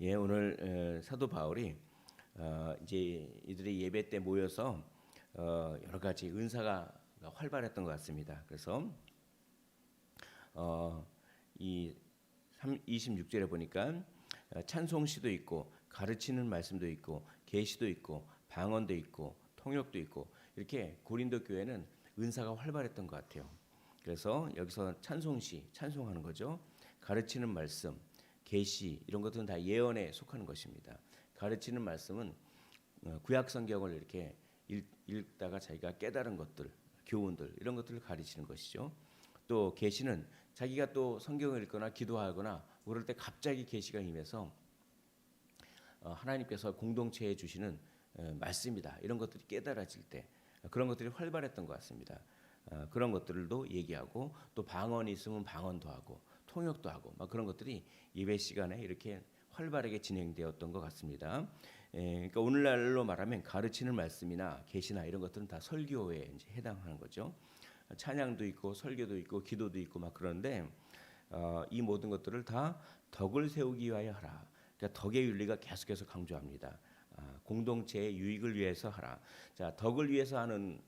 예, 오늘 어, 사도 바울이 어, 이제 이들이 예배 때 모여서 어, 여러 가지 은사가 활발했던 것 같습니다. 그래서 어, 이 26절에 보니까 어, 찬송시도 있고 가르치는 말씀도 있고 계시도 있고 방언도 있고 통역도 있고 이렇게 고린도 교회는 은사가 활발했던 것 같아요. 그래서 여기서 찬송시 찬송하는 거죠. 가르치는 말씀, 계시 이런 것들은 다 예언에 속하는 것입니다. 가르치는 말씀은 어, 구약 성경을 이렇게 읽, 읽다가 자기가 깨달은 것들, 교훈들 이런 것들을 가르치는 것이죠. 또 계시는 자기가 또 성경을 읽거나 기도하거나 그럴 때 갑자기 계시가 임해서 어, 하나님께서 공동체에 주시는 어, 말씀이다 이런 것들이 깨달아질 때 그런 것들이 활발했던 것 같습니다. 어, 그런 것들도 얘기하고 또 방언이 있으면 방언도 하고 통역도 하고 막 그런 것들이 예배 시간에 이렇게 활발하게 진행되었던 것 같습니다. 에, 그러니까 오늘날로 말하면 가르치는 말씀이나 계시나 이런 것들은 다 설교에 이제 해당하는 거죠. 찬양도 있고 설교도 있고 기도도 있고 막 그런데 어, 이 모든 것들을 다 덕을 세우기 위하여 하라. 그러니까 덕의 윤리가 계속해서 강조합니다. 아, 공동체의 유익을 위해서 하라. 자, 덕을 위해서 하는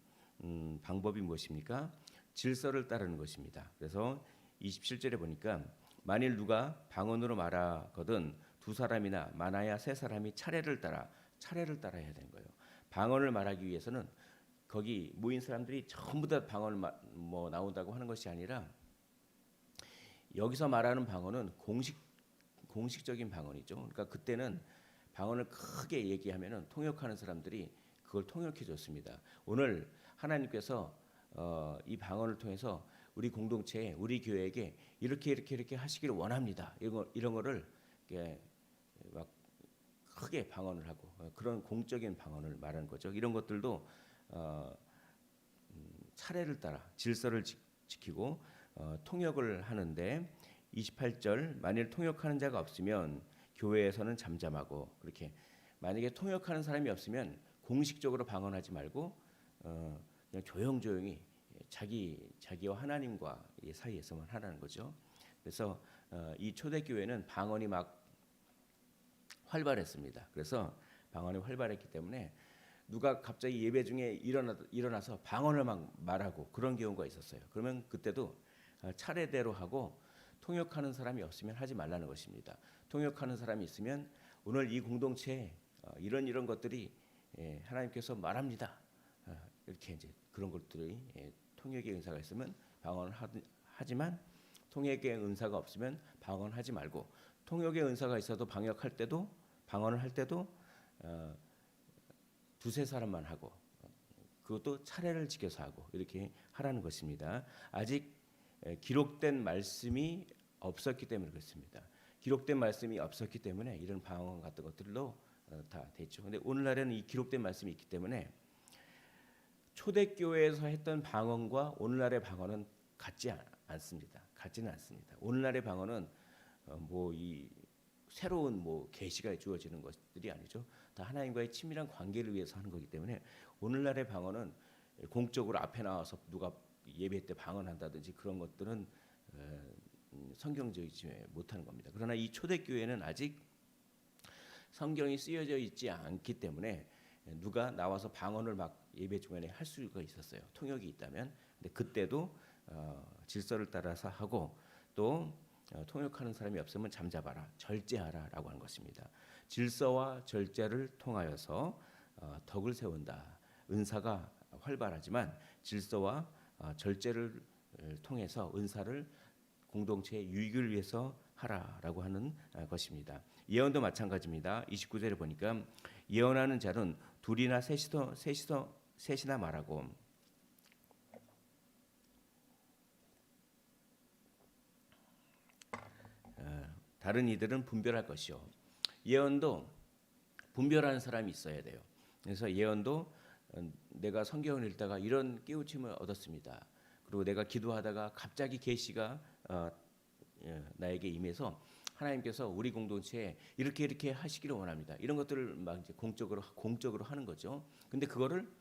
음, 방법이 무엇입니까? 질서를 따르는 것입니다. 그래서 27절에 보니까 만일 누가 방언으로 말하거든 두 사람이나 많아야 세 사람이 차례를 따라 차례를 따라야 되는 거예요. 방언을 말하기 위해서는 거기 모인 사람들이 전부 다 방언을 마, 뭐 나온다고 하는 것이 아니라 여기서 말하는 방언은 공식 공식적인 방언이죠. 그러니까 그때는 방언을 크게 얘기하면은 통역하는 사람들이 그걸 통역해 줬습니다. 오늘 하나님께서 어, 이 방언을 통해서 우리 공동체에 우리 교회에게 이렇게 이렇게 이렇게 하시기를 원합니다. 이런 거, 이런 거를 막 크게 방언을 하고 어, 그런 공적인 방언을 말하는 거죠. 이런 것들도 어, 음, 차례를 따라 질서를 지, 지키고 어, 통역을 하는데 28절 만일 통역하는 자가 없으면 교회에서는 잠잠하고 그렇게 만약에 통역하는 사람이 없으면 공식적으로 방언하지 말고 어, 그냥 조용조용히 자기 자기와 하나님과 의 사이에서만 하라는 거죠. 그래서 어, 이 초대 교회는 방언이 막 활발했습니다. 그래서 방언이 활발했기 때문에 누가 갑자기 예배 중에 일어나 일어나서 방언을 막 말하고 그런 경우가 있었어요. 그러면 그때도 어, 차례대로 하고 통역하는 사람이 없으면 하지 말라는 것입니다. 통역하는 사람이 있으면 오늘 이 공동체에 어, 이런 이런 것들이 예, 하나님께서 말합니다. 어, 이렇게 이제 그런 것들이 예, 통역의 은사가 있으면 방언을 하지만 통역의 은사가 없으면 방언하지 말고 통역의 은사가 있어도 방역할 때도 방언을 할 때도 어, 두세 사람만 하고 그것도 차례를 지켜서 하고 이렇게 하라는 것입니다. 아직 기록된 말씀이 없었기 때문에 그렇습니다. 기록된 말씀이 없었기 때문에 이런 방언 같은 것들로 어, 다 됐죠. 근데 오늘날에는 이 기록된 말씀이 있기 때문에 초대교회에서 했던 방언과 오늘날의 방언은 같지 않습니다. 같지는 않습니다. 오늘날의 방언은 어, 뭐이 새로운 뭐 계시가 주어지는 것들이 아니죠. 다 하나님과의 친밀한 관계를 위해서 하는 거기 때문에 오늘날의 방언은 공적으로 앞에 나와서 누가 예배 때 방언한다든지 그런 것들은 어, 음, 성경적이지 못하는 겁니다. 그러나 이 초대교회는 아직 성경이 쓰여져 있지 않기 때문에 누가 나와서 방언을 막 예배 중간에 할 수가 있었어요. 통역이 있다면. 근데 그때도 어, 질서를 따라서 하고 또 어, 통역하는 사람이 없으면 잠잡아라, 절제하라라고 하는 것입니다. 질서와 절제를 통하여서 어, 덕을 세운다. 은사가 활발하지만 질서와 어, 절제를 통해서 은사를 공동체의 유익을 위해서 하라라고 하는 것입니다. 예언도 마찬가지입니다. 29절에 보니까 예언하는 자는 둘이나 셋이서 셋이서 셋이나 말하고 다른 이들은 분별할 것이요. 예언도 분별하는 사람이 있어야 돼요. 그래서 예언도 어, 내가 성경을 읽다가 이런 깨우침을 얻었습니다. 그리고 내가 기도하다가 갑자기 계시가 어, 예, 나에게 임해서 하나님께서 우리 공동체에 이렇게 이렇게 하시기를 원합니다. 이런 것들을 막 이제 공적으로 공적으로 하는 거죠. 근데 그거를 어,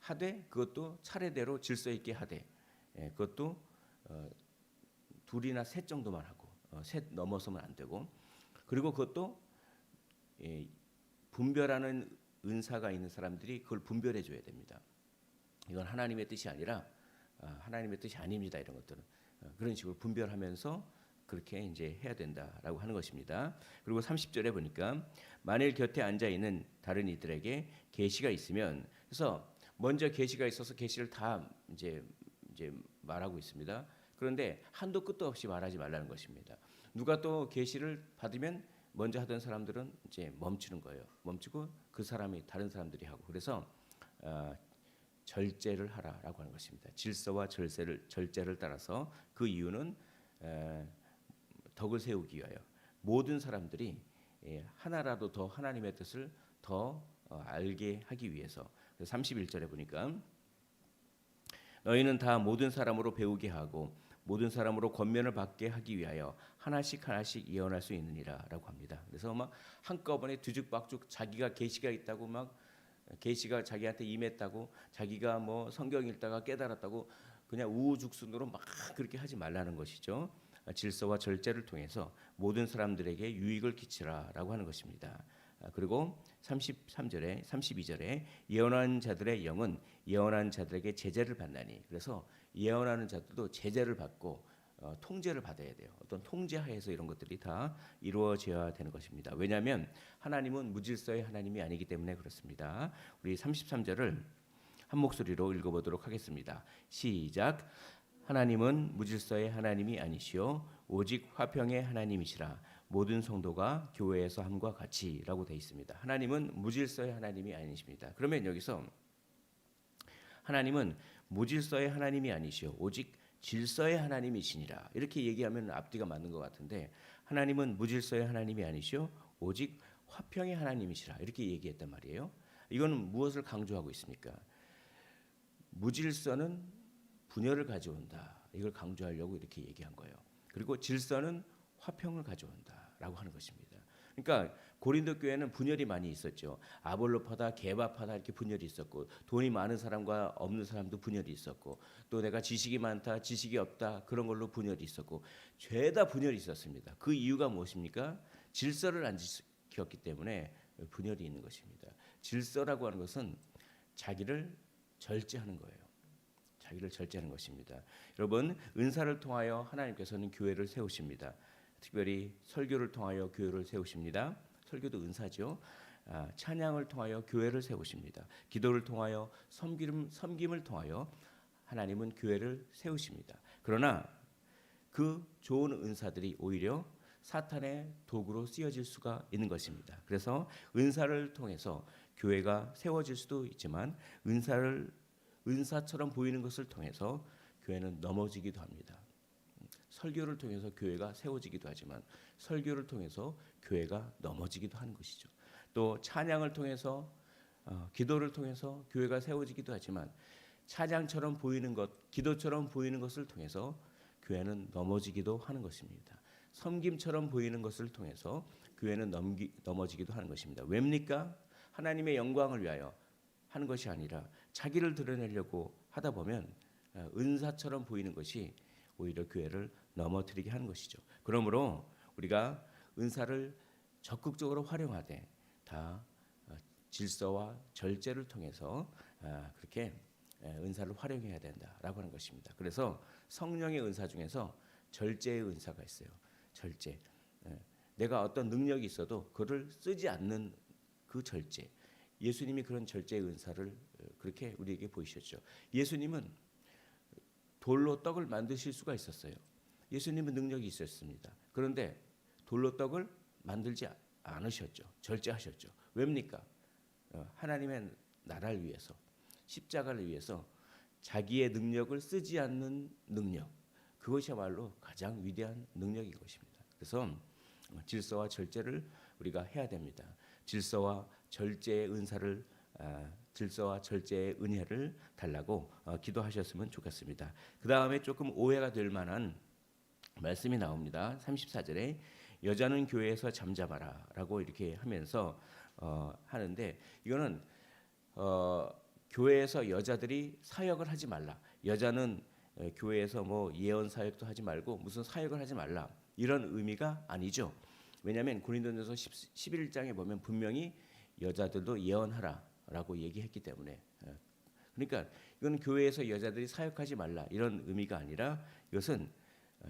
하되 그것도 차례대로 질서 있게 하되 예, 그것도 어, 둘이나 셋 정도만 하고 어, 셋 넘어서면 안 되고 그리고 그것도 예, 분별하는 은사가 있는 사람들이 그걸 분별해 줘야 됩니다. 이건 하나님의 뜻이 아니라 아, 하나님의 뜻이 아닙니다. 이런 것들은 어, 그런 식으로 분별하면서 그렇게 이제 해야 된다라고 하는 것입니다. 그리고 30절에 보니까 만일 곁에 앉아 있는 다른 이들에게 계시가 있으면 그래서 먼저 계시가 있어서 계시를 다 이제 이제 말하고 있습니다. 그런데 한도 끝도 없이 말하지 말라는 것입니다. 누가 또 계시를 받으면 먼저 하던 사람들은 이제 멈추는 거예요. 멈추고 그 사람이 다른 사람들이 하고 그래서 어, 절제를 하라라고 하는 것입니다. 질서와 절제를 절제를 따라서 그 이유는 에, 덕을 세우기 위하여 모든 사람들이 예, 하나라도 더 하나님의 뜻을 더 어, 알게 하기 위해서. 그래서 31절에 보니까 너희는 다 모든 사람으로 배우게 하고 모든 사람으로 권면을 받게 하기 위하여 하나씩 하나씩 예언할 수 있느니라라고 합니다. 그래서 막 한꺼번에 뒤죽박죽 자기가 계시가 있다고 막 계시가 자기한테 임했다고 자기가 뭐 성경 읽다가 깨달았다고 그냥 우후죽순으로 막 그렇게 하지 말라는 것이죠. 질서와 절제를 통해서 모든 사람들에게 유익을 끼치라라고 하는 것입니다. 아, 그리고 33절에 32절에 예언한 자들의 영은 예언한 자들에게 제재를 받나니 그래서 예언하는 자들도 제재를 받고 어, 통제를 받아야 돼요. 어떤 통제하에서 이런 것들이 다 이루어져야 되는 것입니다. 왜냐하면 하나님은 무질서의 하나님이 아니기 때문에 그렇습니다. 우리 33절을 한 목소리로 읽어보도록 하겠습니다. 시작. 하나님은 무질서의 하나님이 아니시오 오직 화평의 하나님이시라 모든 성도가 교회에서 함과 같이라고 되어 있습니다. 하나님은 무질서의 하나님이 아니십니다. 그러면 여기서 하나님은 무질서의 하나님이 아니시오 오직 질서의 하나님이시니라 이렇게 얘기하면 앞뒤가 맞는 것 같은데 하나님은 무질서의 하나님이 아니시오 오직 화평의 하나님이시라 이렇게 얘기했단 말이에요. 이거는 무엇을 강조하고 있습니까? 무질서는 분열을 가져온다. 이걸 강조하려고 이렇게 얘기한 거예요. 그리고 질서는 화평을 가져온다 라고 하는 것입니다. 그러니까 고린도 교회는 분열이 많이 있었죠. 아볼로파다, 개바파다 이렇게 분열이 있었고 돈이 많은 사람과 없는 사람도 분열이 있었고 또 내가 지식이 많다, 지식이 없다 그런 걸로 분열이 있었고 죄다 분열이 있었습니다. 그 이유가 무엇입니까? 질서를 안 지켰기 때문에 분열이 있는 것입니다. 질서라고 하는 것은 자기를 절제하는 거예요. 자기를 절제하는 것입니다. 여러분 은사를 통하여 하나님께서는 교회를 세우십니다. 특별히 설교를 통하여 교회를 세우십니다. 설교도 은사죠. 아, 찬양을 통하여 교회를 세우십니다. 기도를 통하여 섬김, 섬김을 통하여 하나님은 교회를 세우십니다. 그러나 그 좋은 은사들이 오히려 사탄의 도구로 쓰여질 수가 있는 것입니다. 그래서 은사를 통해서 교회가 세워질 수도 있지만 은사를 은사처럼 보이는 것을 통해서 교회는 넘어지기도 합니다. 설교를 통해서 교회가 세워지기도 하지만 설교를 통해서 교회가 넘어지기도 하는 것이죠. 또 찬양을 통해서 어, 기도를 통해서 교회가 세워지기도 하지만 찬양처럼 보이는 것, 기도처럼 보이는 것을 통해서 교회는 넘어지기도 하는 것입니다. 섬김처럼 보이는 것을 통해서 교회는 넘기, 넘어지기도 하는 것입니다. 왜입니까? 하나님의 영광을 위하여 하는 것이 아니라 자기를 드러내려고 하다 보면 어, 은사처럼 보이는 것이 오히려 교회를 넘어뜨리게 하는 것이죠. 그러므로 우리가 은사를 적극적으로 활용하되 다 어, 질서와 절제를 통해서 아, 그렇게 은사를 활용해야 된다라고 하는 것입니다. 그래서 성령의 은사 중에서 절제의 은사가 있어요. 절제. 내가 어떤 능력이 있어도 그를 쓰지 않는 그 절제. 예수님이 그런 절제의 은사를 어, 그렇게 우리에게 보이셨죠. 예수님은 돌로 떡을 만드실 수가 있었어요. 예수님은 능력이 있었습니다. 그런데 돌로 떡을 만들지 않으셨죠. 절제하셨죠. 왜입니까? 어, 하나님의 나라를 위해서 십자가를 위해서 자기의 능력을 쓰지 않는 능력 그것이야말로 가장 위대한 능력인 것입니다. 그래서 어, 질서와 절제를 우리가 해야 됩니다. 질서와 절제의 은사를 아, 질서와 절제의 은혜를 달라고 어, 기도하셨으면 좋겠습니다. 그 다음에 조금 오해가 될 만한 말씀이 나옵니다. 34절에 여자는 교회에서 잠잠하라라고 이렇게 하면서 어, 하는데 이거는 어, 교회에서 여자들이 사역을 하지 말라. 여자는 에, 교회에서 뭐 예언 사역도 하지 말고 무슨 사역을 하지 말라. 이런 의미가 아니죠. 왜냐하면 고린도전서 11장에 보면 분명히 여자들도 예언하라라고 얘기했기 때문에 예. 그러니까 이건 교회에서 여자들이 사역하지 말라 이런 의미가 아니라 이것은 어,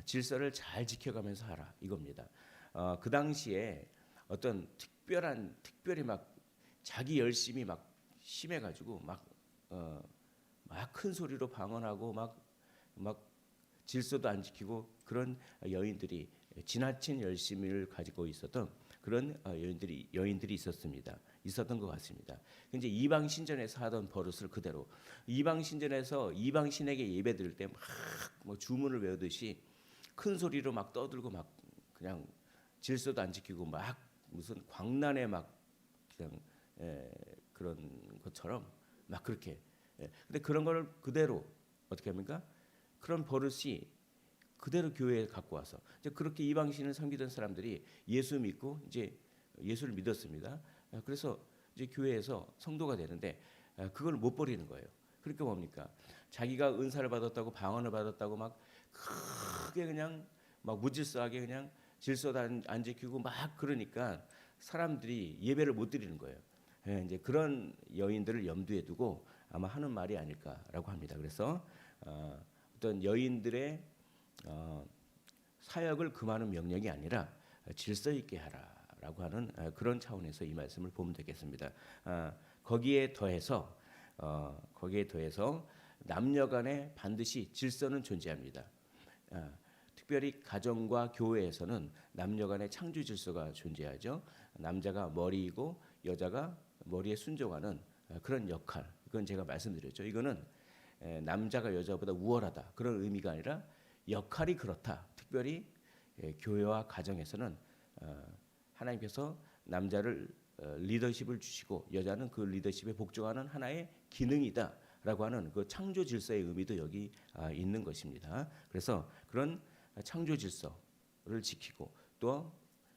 질서를 잘 지켜가면서 하라 이겁니다. 어, 그 당시에 어떤 특별한 특별히 막 자기 열심이 막 심해가지고 어, 막막 큰 소리로 방언하고 막 막 질서도 안 지키고 그런 여인들이 지나친 열심을 가지고 있었던 그런 어, 여인들이 여인들이 있었습니다. 있었던 것 같습니다. 이제 이방 신전에서 하던 버릇을 그대로 이방 신전에서 이방 신에게 예배 드릴 때막 뭐 주문을 외우듯이 큰 소리로 막 떠들고 막 그냥 질서도 안 지키고 막 무슨 광란에 막 그냥 에, 그런 것처럼 막 그렇게. 예. 근데 그런 걸 그대로 어떻게 합니까? 그런 버릇이 그대로 교회에 갖고 와서 이제 그렇게 이방 신을 섬기던 사람들이 예수 믿고 이제 예수를 믿었습니다. 아, 그래서 이제 교회에서 성도가 되는데 아, 그걸 못 버리는 거예요. 그러니까 뭡니까? 자기가 은사를 받았다고 방언을 받았다고 막 크게 그냥 막 무질서하게 그냥 질서도 안, 안 지키고 막 그러니까 사람들이 예배를 못 드리는 거예요. 예, 이제 그런 여인들을 염두에 두고 아마 하는 말이 아닐까라고 합니다. 그래서 어, 어떤 여인들의 어, 사역을 금하는 명령이 아니라 질서 있게 하라라고 하는 어, 그런 차원에서 이 말씀을 보면 되겠습니다. 아, 거기에 더해서 어, 거기에 더해서 남녀간에 반드시 질서는 존재합니다. 아, 특별히 가정과 교회에서는 남녀간의 창조 질서가 존재하죠. 남자가 머리이고 여자가 머리에 순종하는 어, 그런 역할. 그건 제가 말씀드렸죠. 이거는 에, 남자가 여자보다 우월하다 그런 의미가 아니라 역할이 그렇다. 특별히 에, 교회와 가정에서는 어, 하나님께서 남자를 어, 리더십을 주시고 여자는 그 리더십에 복종하는 하나의 기능이다 라고 하는 그 창조 질서의 의미도 여기 아, 있는 것입니다. 그래서 그런 창조 질서를 지키고 또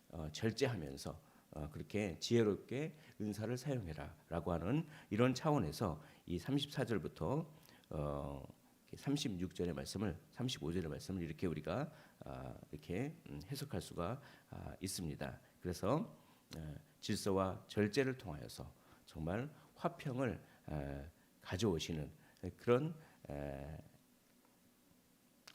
어, 절제하면서 어, 그렇게 지혜롭게 은사를 사용해라 라고 하는 이런 차원에서 이 34절부터 어, 36절의 말씀을 35절의 말씀을 이렇게 우리가 아, 이렇게 음, 해석할 수가 아, 있습니다. 그래서 어, 질서와 절제를 통하여서 정말 화평을 에, 가져오시는 그런 에,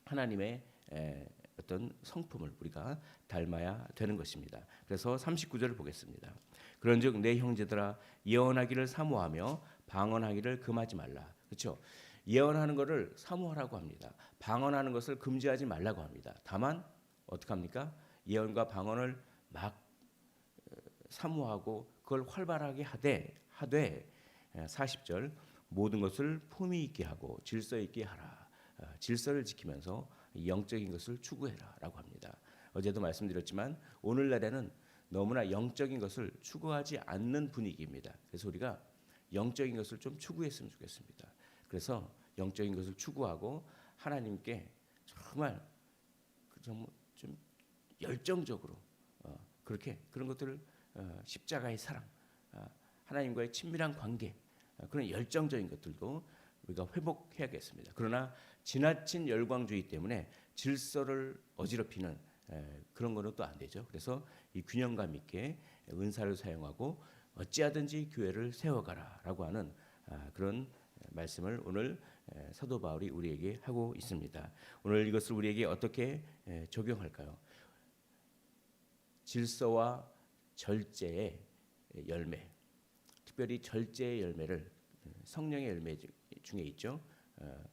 하나님의 에, 어떤 성품을 우리가 닮아야 되는 것입니다. 그래서 39절을 보겠습니다. 그런즉 내 형제들아 예언하기를 사모하며 방언하기를 금하지 말라. 그렇죠? 예언하는 것을 사모하라고 합니다. 방언하는 것을 금지하지 말라고 합니다. 다만 어떻게 합니까? 예언과 방언을 막 어, 사모하고 그걸 활발하게 하되 하되 40절 모든 것을 품위 있게 하고 질서 있게 하라. 어, 질서를 지키면서 영적인 것을 추구해라라고 합니다. 어제도 말씀드렸지만 오늘날에는 너무나 영적인 것을 추구하지 않는 분위기입니다. 그래서 우리가 영적인 것을 좀 추구했으면 좋겠습니다. 그래서 영적인 것을 추구하고 하나님께 정말 그 좀, 좀 열정적으로 어, 그렇게 그런 것들을 어, 십자가의 사랑, 어, 하나님과의 친밀한 관계 어, 그런 열정적인 것들도 우리가 회복해야겠습니다. 그러나 지나친 열광주의 때문에 질서를 어지럽히는 에, 그런 거는 또 안 되죠. 그래서 이 균형감 있게 은사를 사용하고 어찌하든지 교회를 세워가라라고 하는 아, 그런 말씀을 오늘 에, 사도 바울이 우리에게 하고 있습니다. 오늘 이것을 우리에게 어떻게 에, 적용할까요? 질서와 절제의 열매, 특별히 절제의 열매를 성령의 열매 중에 있죠. 어,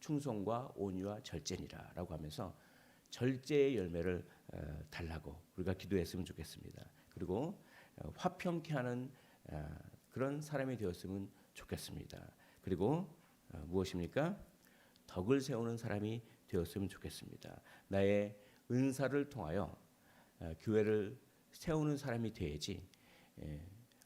충성과 온유와 절제니라라고 하면서 절제의 열매를 어, 달라고 우리가 기도했으면 좋겠습니다. 그리고 어, 화평케 하는 어, 그런 사람이 되었으면 좋겠습니다. 그리고 어, 무엇입니까? 덕을 세우는 사람이 되었으면 좋겠습니다. 나의 은사를 통하여 어, 교회를 세우는 사람이 돼야지 예,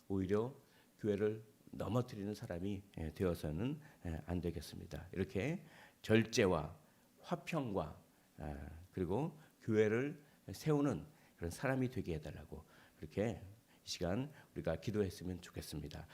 오히려 교회를 넘어뜨리는 사람이 예, 되어서는 예, 안 되겠습니다. 이렇게 절제와 화평과 아, 그리고 교회를 세우는 그런 사람이 되게 해달라고 그렇게 이 시간 우리가 기도했으면 좋겠습니다.